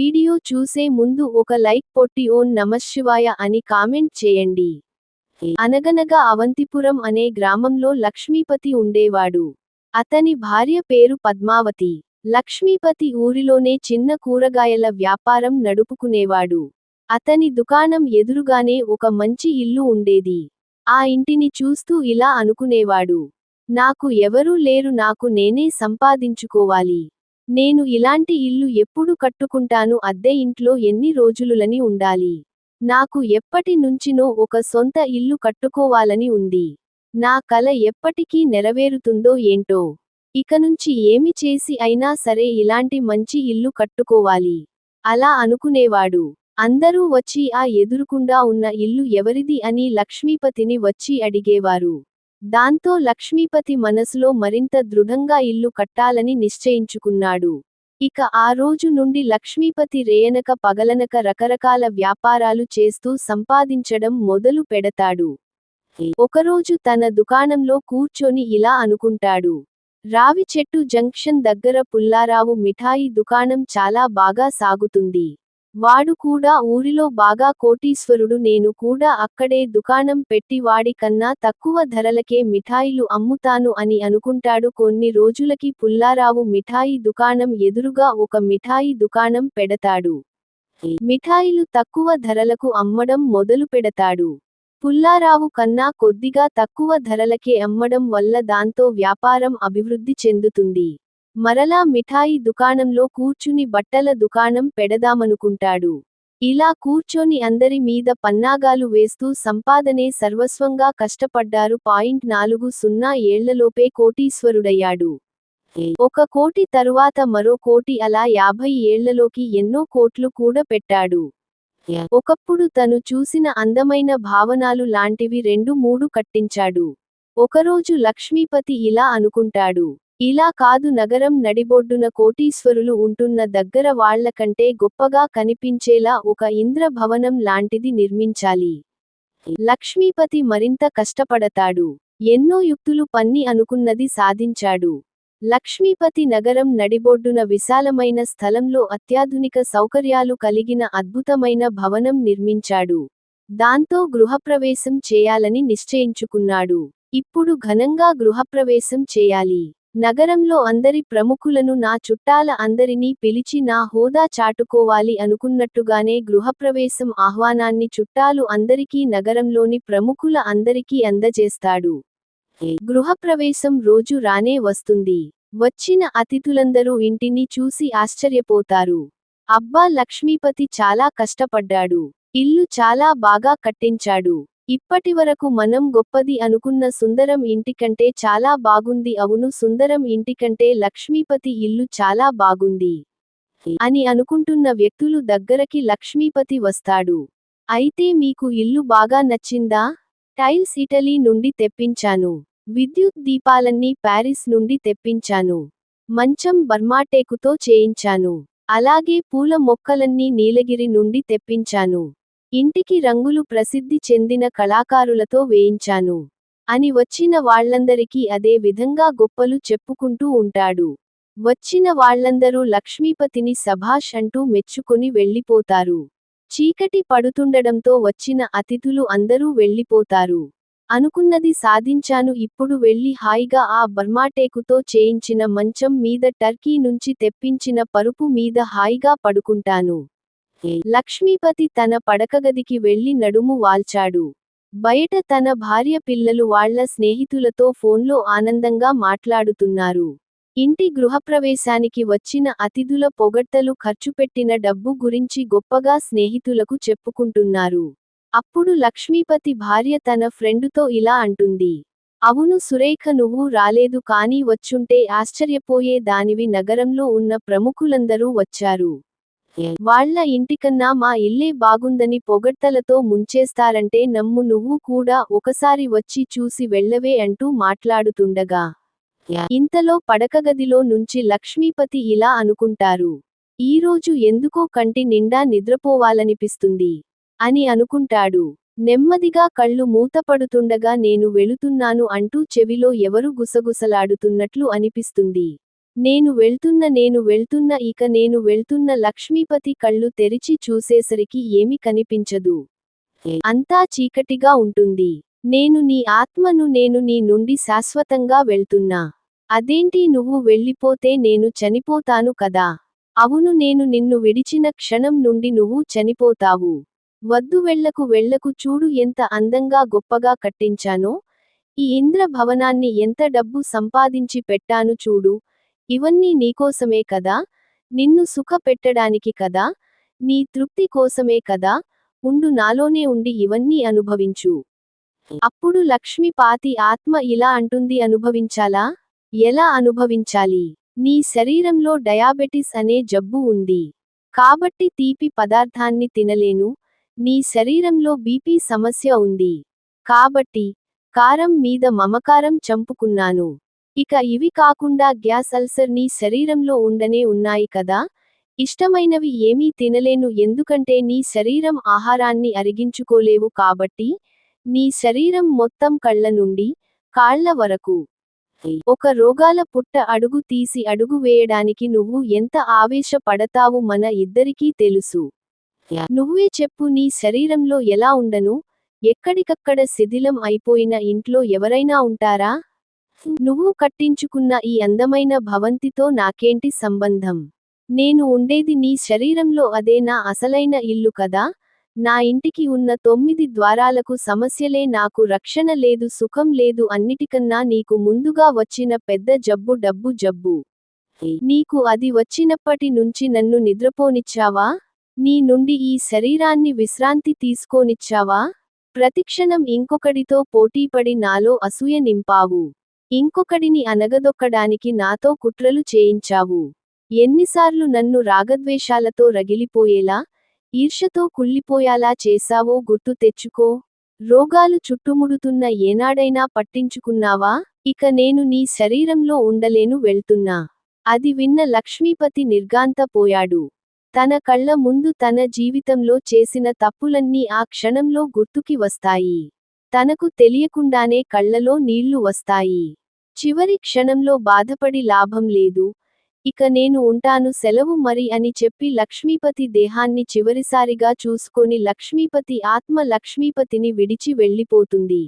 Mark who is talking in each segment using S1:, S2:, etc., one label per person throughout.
S1: Video చూసే ముందు ఒక లైక్ పొట్టి ఓన్ నమశివాయ అని కామెంట్ చేయండి. అనగనగా అవంతిపురం అనే గ్రామంలో లక్ష్మీపతి ఉండేవాడు. అతని భార్య పేరు పద్మావతి. లక్ష్మీపతి ఊరిలోనే చిన్న కూరగాయల వ్యాపారం నడుపుకునేవాడు. అతని దుకాణం ఎదురుగానే ఒక మంచి ఇల్లు ఉండేది. ఆ ఇంటిని చూస్తూ ఇలా అనుకునేవాడు. నాకు ఎవరూ లేరు నాకు నేనే సంపాదించుకోవాలి. నేను ఇలాంటి ఇల్లు ఎప్పుడు కట్టుకుంటాను అద్దె ఇంట్లో ఎన్ని రోజులులని ఉండాలి. నాకు ఎప్పటి నుంచినో ఒక సొంత ఇల్లు కట్టుకోవాలని ఉంది. నా కల ఎప్పటికీ నెరవేరుతుందో ఏంటో. ఇక నుంచి ఏమి చేసి అయినా సరే ఇలాంటి మంచి ఇల్లు కట్టుకోవాలి. అలా అనుకునేవాడు. అందరూ వచ్చి ఆ ఎదురుకుండా ఉన్న ఇల్లు ఎవరిది అని లక్ష్మీపతిని వచ్చి అడిగేవారు. దాంతో లక్ష్మీపతి మనసులో మరింత దృఢంగా ఇల్లు కట్టాలని నిశ్చయించుకున్నాడు. ఇక ఆ రోజు నుండి లక్ష్మీపతి రేయనక పగలనక రకరకాల వ్యాపారాలు చేస్తూ సంపాదించడం మొదలు పెడతాడు. ఒకరోజు తన దుకాణంలో కూర్చొని ఇలా అనుకుంటాడు. రావి చెట్టు జంక్షన్ దగ్గర పుల్లారావు మిఠాయి దుకాణం చాలా బాగా సాగుతుంది. వాడు కూడా ఊరిలో బాగా కోటీశ్వరుడు నేను కూడా అక్కడే దుకాణం పెట్టి వాడి కన్నా తక్కువ ధరలకే మిఠాయిలు అమ్ముతాను అని అనుకుంటాడు. కొన్ని రోజులకి పుల్లారావు మిఠాయి దుకాణం ఎదురుగా ఒక మిఠాయి దుకాణం పెడతాడు. మిఠాయిలు తక్కువ ధరలకు అమ్మడం మొదలు పెడతాడు. పుల్లారావు కన్నా కొద్దిగా తక్కువ ధరలకే అమ్మడం వల్ల దాంతో వ్యాపారం అభివృద్ధి చెందుతుంది. మరలా మిఠాయి దుకాణంలో కూర్చుని బట్టల దుకాణం పెడదామనుకుంటాడు. ఇలా కూర్చొని అందరి మీద పన్నాగాలు వేస్తూ సంపాదనే సర్వస్వంగా కష్టపడ్డారు పాయింట్ నాలుగు సున్నా ఏళ్ళలోపే కోటీశ్వరుడయ్యాడు. ఒక కోటి తరువాత మరో కోటి అలా యాభై ఏళ్ళలోకి ఎన్నో కోట్లు కూడా పెట్టాడు. ఒకప్పుడు తను చూసిన అందమైన భావనాలు లాంటివి రెండు మూడు కట్టించాడు. ఒకరోజు లక్ష్మీపతి ఇలా అనుకుంటాడు. ఇలా కాదు నగరం నడిబొడ్డున కోటీశ్వరులు ఉంటున్న దగ్గర వాళ్ళకంటే గొప్పగా కనిపించేలా ఒక ఇంద్రభవనం లాంటిది నిర్మించాలి. లక్ష్మీపతి మరింత కష్టపడతాడు. ఎన్నో యుక్తులు పన్ని అనుకున్నది సాధించాడు. లక్ష్మీపతి నగరం నడిబొడ్డున విశాలమైన స్థలంలో అత్యాధునిక సౌకర్యాలు కలిగిన అద్భుతమైన భవనం నిర్మించాడు. దాంతో గృహప్రవేశం చేయాలని నిశ్చయించుకున్నాడు. ఇప్పుడు ఘనంగా గృహప్రవేశం చేయాలి. నగరంలో అందరి ప్రముఖులను నా చుట్టాల అందరినీ పిలిచి నా హోదా చాటుకోవాలి అనుకున్నట్టుగానే గృహప్రవేశం ఆహ్వానాన్ని చుట్టాలు అందరికీ నగరంలోని ప్రముఖుల అందరికీ అందజేస్తాడు. గృహప్రవేశం రోజు రానే వస్తుంది. వచ్చిన అతిథులందరూ ఇంటిని చూసి ఆశ్చర్యపోతారు. అబ్బా లక్ష్మీపతి చాలా కష్టపడ్డాడు. ఇల్లు చాలా బాగా కట్టించాడు. ఇప్పటివరకు మనం గొప్పది అనుకున్న సుందరం ఇంటికంటే చాలా బాగుంది. అవును సుందరం ఇంటికంటే లక్ష్మీపతి ఇల్లు చాలా బాగుంది అని అనుకుంటున్న వ్యక్తులు దగ్గరకి లక్ష్మీపతి వస్తాడు. అయితే మీకు ఇల్లు బాగా నచ్చిందా? టైల్స్ ఇటలీ నుండి తెప్పించాను. విద్యుత్ దీపాలన్నీ ప్యారిస్ నుండి తెప్పించాను. మంచం బర్మాటేకుతో చేయించాను. అలాగే పూల మొక్కలన్నీ నీలగిరి నుండి తెప్పించాను. ఇంటికి రంగులు ప్రసిద్ధి చెందిన కళాకారులతో వేయించాను. అని వచ్చిన వాళ్ళందరికీ అదే విధంగా గొప్పలు చెప్పుకుంటూ ఉంటాడు. వచ్చిన వాళ్ళందరూ లక్ష్మీపతిని సభాష్ అంటూ మెచ్చుకుని వెళ్ళిపోతారు. చీకటి పడుతుండడంతో వచ్చిన అతిథులు అందరూ వెళ్ళిపోతారు. అనుకున్నది సాధించాను ఇప్పుడు వెళ్ళి హాయిగా ఆ బర్మాటేకుతో చేయించిన మంచం మీద టర్కీ నుంచి తెప్పించిన పరుపు మీద హాయిగా పడుకుంటాను. లక్ష్మీపతి తన పడకగదికి వెళ్ళి నడుము వాల్చాడు. బయట తన భార్య పిల్లలు వాళ్ళ స్నేహితులతో ఫోన్లో ఆనందంగా మాట్లాడుతున్నారు. ఇంటి గృహప్రవేశానికి వచ్చిన అతిథుల పొగడ్తలు ఖర్చుపెట్టిన డబ్బు గురించి గొప్పగా స్నేహితులకు చెప్పుకుంటున్నారు. అప్పుడు లక్ష్మీపతి భార్య తన ఫ్రెండుతో ఇలా అంటుంది. అవును సురేఖ నువ్వు రాలేదు కానీ వచ్చుంటే ఆశ్చర్యపోయే దానివి నగరంలో ఉన్న ప్రముఖులందరూ వచ్చారు. వాళ్ళ ఇంటికన్నా మా ఇల్లే బాగుందని పొగడ్తలతో ముంచేస్తారంటే నమ్ము నువ్వు కూడా ఒకసారి వచ్చి చూసి వెళ్ళవే అంటూ మాట్లాడుతుండగా. ఇంతలో పడకగదిలో నుంచి లక్ష్మీపతి ఇలా అనుకుంటారు. ఈరోజు ఎందుకో కంటి నిండా నిద్రపోవాలనిపిస్తుంది అని అనుకుంటాడు. నెమ్మదిగా కళ్ళు మూతపడుతుండగా నేను వెళుతున్నాను అంటూ చెవిలో ఎవరు గుసగుసలాడుతున్నట్లు అనిపిస్తుంది. నేను వెళ్తున్న నేను వెళ్తున్న ఇక నేను వెళ్తున్న లక్ష్మీపతి కళ్ళు తెరిచి చూసేసరికి ఏమి కనిపించదు. అంతా చీకటిగా ఉంటుంది. నేను నీ ఆత్మను నేను నీ నుండి శాశ్వతంగా వెళ్తున్నా. అదేంటి నువ్వు వెళ్ళిపోతే నేను చనిపోతాను కదా? అవును నేను నిన్ను విడిచిన క్షణం నుండి నువ్వు చనిపోతావు. వద్దు వెళ్ళకు వెళ్ళకు చూడు ఎంత అందంగా గొప్పగా కట్టించానో. ఈ ఇంద్ర భవనాన్ని ఎంత డబ్బు సంపాదించి పెట్టాను చూడు. ఇవన్నీ నీకోసమే కదా? నిన్ను సుఖ పెట్టడానికి కదా? నీ తృప్తి కోసమే కదా? ఉండు నాలోనే ఉండి ఇవన్నీ అనుభవించు. అప్పుడు లక్ష్మీపాతి ఆత్మ ఇలా అంటుంది అనుభవించాలా? ఎలా అనుభవించాలి? నీ శరీరంలో డయాబెటిస్ అనే జబ్బు ఉంది. కాబట్టి తీపి పదార్థాన్ని తినలేను. నీ శరీరంలో బీపీ సమస్య ఉంది. కాబట్టి కారం మీద మమకారం చంపుకున్నాను. ఇక ఇవి కాకుండా గ్యాస్ అల్సర్ నీ శరీరంలో ఉండనే ఉన్నాయి కదా? ఇష్టమైనవి ఏమీ తినలేను ఎందుకంటే నీ శరీరం ఆహారాన్ని అరిగించుకోలేవు కాబట్టి నీ శరీరం మొత్తం కళ్ళ నుండి కాళ్ళ వరకు. ఒక రోగాల పుట్ట అడుగు తీసి అడుగు వేయడానికి నువ్వు ఎంత ఆవేశపడతావు మన ఇద్దరికీ తెలుసు. నువ్వే చెప్పు నీ శరీరంలో ఎలా ఉండను? ఎక్కడికక్కడ శిథిలం అయిపోయిన ఇంట్లో ఎవరైనా ఉంటారా? నువ్వు కట్టించుకున్న ఈ అందమైన భవంతితో నాకేంటి సంబంధం? నేను ఉండేది నీ శరీరంలో అదే నా అసలైన ఇల్లు కదా? నా ఇంటికి ఉన్న తొమ్మిది ద్వారాలకు సమస్యలే నాకు రక్షణ లేదు సుఖం లేదు అన్నిటికన్నా నీకు ముందుగా వచ్చిన పెద్ద జబ్బు డబ్బు జబ్బు. నీకు అది వచ్చినప్పటి నుంచి నన్ను నిద్రపోనిచ్చావా? నీ నుండి ఈ శరీరాన్ని విశ్రాంతి తీసుకోనిచ్చావా? ప్రతిక్షణం ఇంకొకడితో పోటీపడి నాలో అసూయ నింపావు. ఇంకొకడిని అనగదొక్కడానికి నాతో కుట్రలు చేయించావు. ఎన్నిసార్లు నన్ను రాగద్వేషాలతో రగిలిపోయేలా ఈర్షతో కుళ్ళిపోయేలా చేశావో గుర్తు తెచ్చుకో. రోగాలు చుట్టుముడుతున్న ఏనాడైనా పట్టించుకున్నావా? ఇక నేను నీ శరీరంలో ఉండలేను వెళ్తున్నా. అది విన్న లక్ష్మీపతి నిర్గాంతపోయాడు తన కళ్ళ ముందు తన జీవితంలో చేసిన తప్పులన్నీ ఆ క్షణంలో గుర్తుకి వస్తాయి. తనకు తెలియకుండానే కళ్ళలో నీళ్ళు వస్తాయి. చివరి క్షణంలో బాధపడి లాభం లేదు. ఇక నేను ఉంటాను సెలవు మరి అని చెప్పి లక్ష్మీపతి దేహాన్ని చివరిసారిగా చూసుకొని లక్ష్మీపతి ఆత్మ లక్ష్మీపతిని విడిచి వెళ్ళిపోతుంది.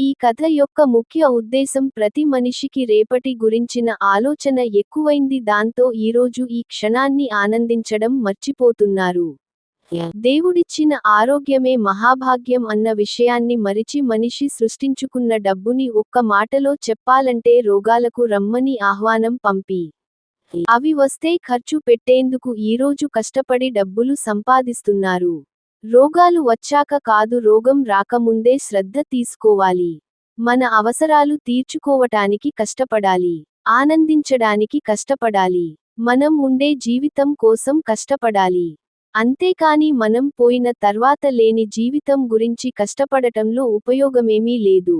S1: ఈ కథ యొక్క ముఖ్య ఉద్దేశం ప్రతి మనిషికి రేపటి గురించిన ఆలోచన ఎక్కువైంది దాంతో ఈరోజు ఈ క్షణాన్ని ఆనందించడం మర్చిపోతున్నారు. దేవుడిచ్చిన ఆరోగ్యమే మహాభాగ్యం అన్న విషయాన్ని మరిచి మనిషి సృష్టించుకున్న డబ్బుని ఒక్క మాటలో చెప్పాలంటే రోగాలకు రమ్మని ఆహ్వానం పంపి. అవి వస్తే ఖర్చు పెట్టేందుకు ఈరోజు కష్టపడి డబ్బులు సంపాదిస్తున్నారు. రోగాలు వచ్చాక కాదు రోగం రాకముందే శ్రద్ధ తీసుకోవాలి. మన అవసరాలు తీర్చుకోవటానికి కష్టపడాలి. ఆనందించడానికి కష్టపడాలి. మనం ఉండే జీవితం కోసం కష్టపడాలి. అంతేకాని మనం పోయిన తర్వాత లేని జీవితం గురించి కష్టపడటంలో ఉపయోగమేమీ లేదు.